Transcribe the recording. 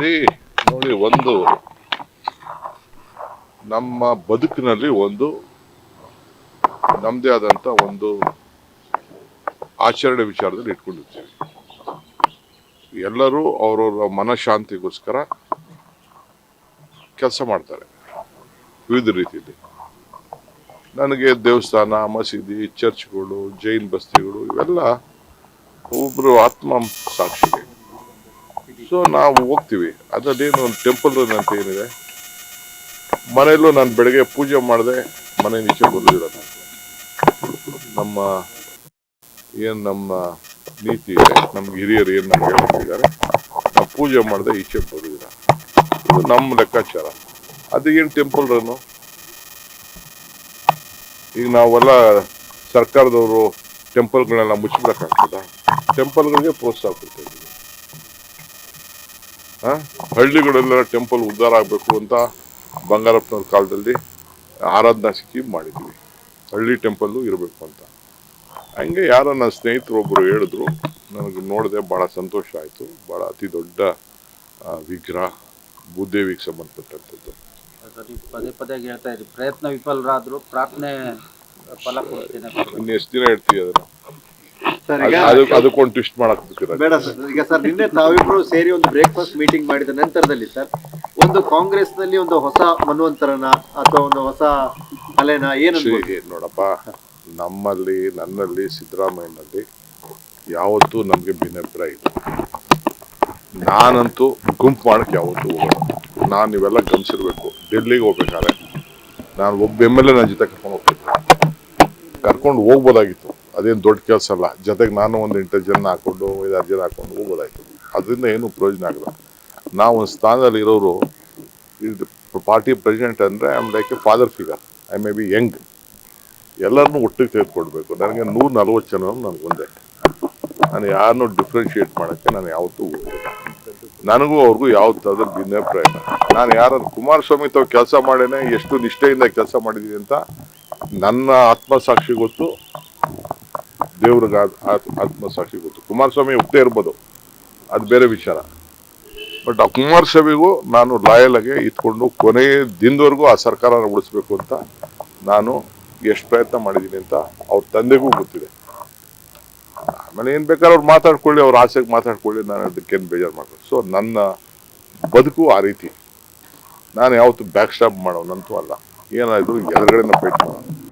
ರೀ ನೋಡಿ ಒಂದು ನಮ್ಮ ಬದುಕಿನಲ್ಲಿ ಒಂದು ನಮ್ಮದೇ ಆದಂತ ಒಂದು ಆಚರಣೆ ವಿಚಾರದಲ್ಲಿ ಇಟ್ಕೊಂಡಿರ್ತೀವಿ. ಎಲ್ಲರೂ ಅವರವರ ಮನಃಶಾಂತಿಗೋಸ್ಕರ ಕೆಲಸ ಮಾಡ್ತಾರೆ ವಿವಿಧ ರೀತಿಯಲ್ಲಿ. ನನಗೆ ದೇವಸ್ಥಾನ, ಮಸೀದಿ, ಚರ್ಚ್ಗಳು, ಜೈನ್ ಬಸ್ತಿಗಳು ಇವೆಲ್ಲ ಒಬ್ಬರು ಆತ್ಮ ಸಾಕ್ಷಿಗೆ. ಸೊ ನಾವು ಹೋಗ್ತೀವಿ. ಅದರಲ್ಲೇನು ಒಂದು ಟೆಂಪಲ್ ಅಂತ ಏನಿದೆ? ಮನೆಯಲ್ಲೂ ನಾನು ಬೆಳಗ್ಗೆ ಪೂಜೆ ಮಾಡಿದೆ, ಮನೆ ಈಚೆ ಬರೋದಿಲ್ಲ ನಮ್ಮ, ಏನು ನಮ್ಮ ನೀತಿ ಇದೆ, ನಮ್ಮ ಹಿರಿಯರು ಏನು ನಮ್ಗೆ ಹೇಳ್ತಿದ್ದಾರೆ, ನಾವು ಪೂಜೆ ಮಾಡಿದೆ ಈಚೆ ಬರೋದಿಲ್ಲ. ಇದು ನಮ್ಮ ಲೆಕ್ಕಾಚಾರ. ಏನು ಟೆಂಪಲ್ ರನ್ನು? ಈಗ ನಾವೆಲ್ಲ ಸರ್ಕಾರದವರು ಟೆಂಪಲ್ಗಳನ್ನೆಲ್ಲ ಮುಚ್ಚಬೇಕಾಗ್ತದ ಟೆಂಪಲ್ಗಳಿಗೆ ಪ್ರೋತ್ಸಾಹ ಕೊಡ್ತಾ ಹಳ್ಳಿಗಳೆಲ್ಲ ಟೆಂಪಲ್ ಉದ್ಧಾರ ಆಗಬೇಕು ಅಂತ ಬಂಗಾರಪ್ಪನವ್ರ ಕಾಲದಲ್ಲಿ ಆರಾಧನಾ ಸ್ಕೀಮ್ ಮಾಡಿದ್ವಿ. ಹಳ್ಳಿ ಟೆಂಪಲ್ಲು ಇರಬೇಕು ಅಂತ. ಹಂಗೆ ಯಾರೋ ನನ್ನ ಸ್ನೇಹಿತರು ಒಬ್ಬರು ಹೇಳಿದ್ರು ನನಗೆ ನೋಡಿದೆ ಭಾಳ ಸಂತೋಷ ಆಯಿತು. ಭಾಳ ಅತಿ ದೊಡ್ಡ ವಿಗ್ರಹ ಭೂದೇವಿಗೆ ಸಂಬಂಧಪಟ್ಟಂಥದ್ದು. ಪದೇ ಪದೇ ಹೇಳ್ತಾ ಪ್ರಯತ್ನ ವಿಫಲರಾದರೂ ಪ್ರಾರ್ಥನೆ ಫಲ ಕೊಡ್ತೀನಿ. ಇನ್ನು ಎಷ್ಟು ದಿನ ಹೇಳ್ತೀವಿ ಅದನ್ನು? ಅದಕ್ಕೊಂದು ಟ್ವಿಸ್ಟ್ ಮಾಡಕ್ ಬೇಡ ಸರ್. ಈಗ ಸರ್ ನಿನ್ನೆ ತಾವಿಬ್ರು ಸೇರಿ ಒಂದು ಬ್ರೇಕ್ಫಾಸ್ಟ್ ಮೀಟಿಂಗ್ ಮಾಡಿದ ನಂತರದಲ್ಲಿ ಸರ್ ಒಂದು ಕಾಂಗ್ರೆಸ್ನಲ್ಲಿ ಒಂದು ಹೊಸ ಮನ್ವಂತರನ ಅಥವಾ ಒಂದು ಹೊಸ ಅಲೆನ ಏನು ನೋಡಪ್ಪ. ನಮ್ಮಲ್ಲಿ ನನ್ನಲ್ಲಿ ಸಿದ್ದರಾಮಯ್ಯನಲ್ಲಿ ಯಾವತ್ತೂ ನಮಗೆ ಭಿನ್ನಾಭಿಪ್ರಾಯ ಇಲ್ಲ. ನಾನಂತೂ ಗುಂಪು ಮಾಡಕ್ಕೆ ಯಾವತ್ತೂ ಹೋಗೋಣ ನಾನು ಇವೆಲ್ಲ ಗಮನಿಸಿರ್ಬೇಕು. ಡೆಲ್ಲಿಗೆ ಹೋಗ್ಬೇಕಾದ್ರೆ. ನಾನು ಒಬ್ಬ ಎಂ ಎಲ್ ಎ ನನ್ನ ಜೊತೆ ಕರ್ಕೊಂಡು ಹೋಗ್ತಿದ್ದೆ ಕರ್ಕೊಂಡು ಹೋಗ್ಬೋದಾಗಿತ್ತು. ಅದೇನು ದೊಡ್ಡ ಕೆಲಸ ಅಲ್ಲ. ಜೊತೆಗೆ ನಾನು ಒಂದು ಎಂಟು ಜನ ಹಾಕೊಂಡು ಐದಾರು ಜನ ಹಾಕೊಂಡು ಹೋಗೋದಾಯ್ತು. ಅದರಿಂದ ಏನು ಪ್ರಯೋಜನ ಆಗಲ್ಲ. ನಾವು ಒಂದು ಸ್ಥಾನದಲ್ಲಿ ಇರೋರು ಪಾರ್ಟಿ ಪ್ರೆಸಿಡೆಂಟ್ ಅಂದರೆ I am like a father figure I may be young ಎಲ್ಲರನ್ನೂ ಒಟ್ಟಿಗೆ ತೆಗೆದುಕೊಡ್ಬೇಕು ನನಗೆ ನೂರ ನಲ್ವತ್ತು ಜನ ನನಗೊಂದೇ ನಾನು ಯಾರನ್ನು ಡಿಫ್ರೆನ್ಷಿಯೇಟ್ ಮಾಡೋಕ್ಕೆ ನಾನು ಯಾವತ್ತೂ ಹೋಗಿಲ್ಲ ನನಗೂ ಅವ್ರಿಗೂ ಯಾವತ್ತಾದ್ರೂ ಭಿನ್ನಾಭಿಪ್ರಾಯ ಇಲ್ಲ ನಾನು ಯಾರು ಕುಮಾರಸ್ವಾಮಿ ತಾವು ಕೆಲಸ ಮಾಡೇನೆ, ಎಷ್ಟು ನಿಷ್ಠೆಯಿಂದ ಕೆಲಸ ಮಾಡಿದ್ದೀನಿ ಅಂತ ನನ್ನ ಆತ್ಮಸಾಕ್ಷಿ ಗೊತ್ತು. ದೇವ್ರಿಗೆ ಆತ್- ಆತ್ಮ ಆತ್ಮಸಾಕ್ಷಿ ಗೊತ್ತು. ಕುಮಾರಸ್ವಾಮಿ ಒಪ್ಪೇ ಇರ್ಬೋದು. ಅದು ಬೇರೆ ವಿಚಾರ. ಬಟ್ ಆ ಕುಮಾರಸ್ವಾಮಿಗೂ ನಾನು ಲಾಯಲ್ ಆಗಿ ಇಟ್ಕೊಂಡು ಕೊನೆಯ ದಿನದವರೆಗೂ ಆ ಸರ್ಕಾರನ ಉಳಿಸ್ಬೇಕು ಅಂತ ನಾನು ಎಷ್ಟು ಪ್ರಯತ್ನ ಮಾಡಿದ್ದೀನಿ ಅಂತ ಅವ್ರ ತಂದೆಗೂ ಗೊತ್ತಿದೆ. ಆಮೇಲೆ ಏನು ಬೇಕಾದ್ರೆ ಅವ್ರು ಮಾತಾಡ್ಕೊಳ್ಳಿ, ಅವ್ರ ಆಸೆಗೆ ಮಾತಾಡ್ಕೊಳ್ಳಿ, ನಾನು ಅದಕ್ಕೇನು ಬೇಜಾರು ಮಾಡ್ತೀನಿ ಸೊ ನನ್ನ ಬದುಕು ಆ ರೀತಿ. ನಾನು ಯಾವತ್ತು ಬ್ಯಾಕ್ ಸ್ಟಾಪ್ ಮಾಡೋನಂತೂ ಅಲ್ಲ. ಏನಾದರೂ ಎದುರುಗಡೆನ ಫೈಟ್ ಮಾಡೋಣ.